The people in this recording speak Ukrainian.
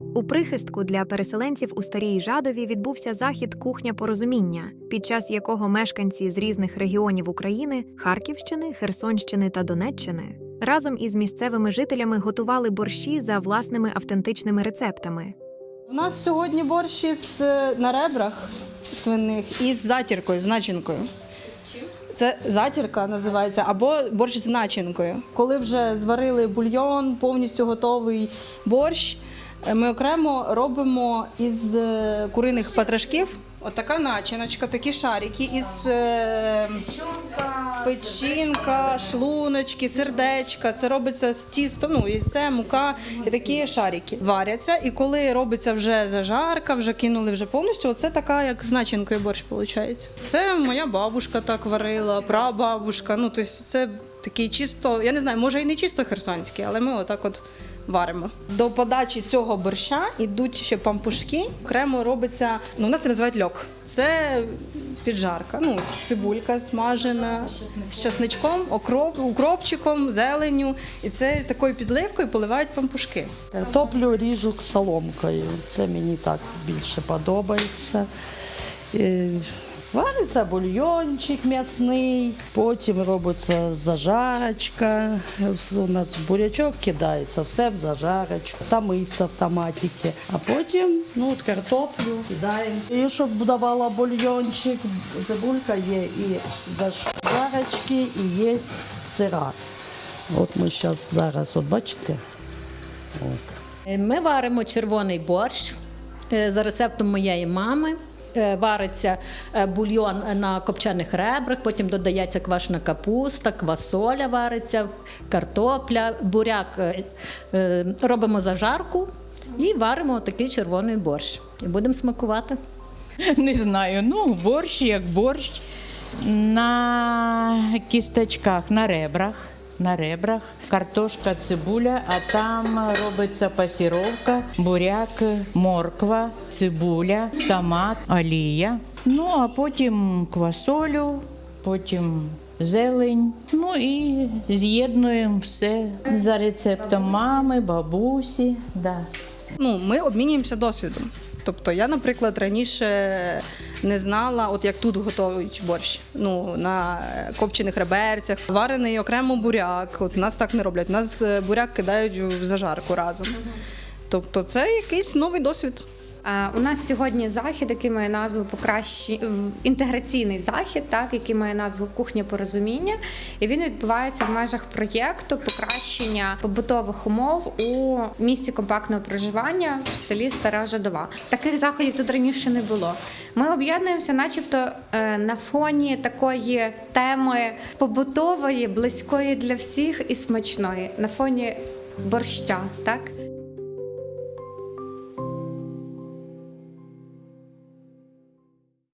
У прихистку для переселенців у старій Жадові відбувся захід Кухня порозуміння, під час якого мешканці з різних регіонів України Харківщини, Херсонщини та Донеччини разом із місцевими жителями готували борщі за власними автентичними рецептами. У нас сьогодні борщ із е, на ребрах свиних і з затіркою, з начинкою. Це затірка називається, або борщ з начинкою. Коли вже зварили бульйон, повністю готовий борщ, ми окремо робимо із е, куриних патрашків. Отака начиночка, такі шарики із е, печінка, шлуночки, сердечка. Це робиться з тістом, ну яйце, мука і такі шарики варяться. І коли робиться вже зажарка, вже кинули вже повністю. Оце така, як з начинкою борщ виходить. Це моя бабушка так варила, прабабушка. Ну тобто це такий чисто, я не знаю, може і не чисто херсонський, але ми отак от. Варимо до подачі цього борща йдуть ще пампушки. Окремо робиться. Ну, у нас це називають льок. Це піджарка. Ну, цибулька смажена з часничком, окроп, укропчиком, зеленню. І це такою підливкою поливають пампушки. Топлю ріжу соломкою. Це мені так більше подобається. Вариться бульйончик м'ясний, потім робиться зажарочка. У нас бурячок кидається, все в зажарочку, тамиться в томатики. А потім ну, от картоплю кидаємо. І щоб давала бульйончик, цибулька є і зажарочки, і є сира. От ми зараз зараз, от бачите, от. Ми варимо червоний борщ е, за рецептом моєї мами. Е, Вариться е, бульйон на копчених ребрах, потім додається квашена капуста, квасоля вариться, картопля, буряк. е, Робимо зажарку і варимо такий червоний борщ. І будемо смакувати. Не знаю. Ну, борщ як борщ. На кісточках, на ребрах. На ребрах картошка, цибуля, а там робиться пасіровка, буряк, морква, цибуля, томат, олія. Ну а потім квасолю, потім зелень. Ну і з'єднуємо все за рецептом мами, бабусі. Да. Ну, ми обмінюємося досвідом. Тобто я, наприклад, раніше не знала, от як тут готують борщ. Ну, на копчених реберцях, варений окремо буряк. От нас так не роблять. Нас е, буряк кидають в зажарку разом. Тобто це якийсь новий досвід. У нас сьогодні захід, який має назву покращі інтеграційний захід, так який має назву Кухня порозуміння, і він відбувається в межах проєкту покращення побутових умов у місті компактного проживання в селі Стара Жадова. Таких заходів тут раніше не було. Ми об'єднуємося, начебто, е, на фоні такої теми побутової, близької для всіх і смачної, на фоні борща, так.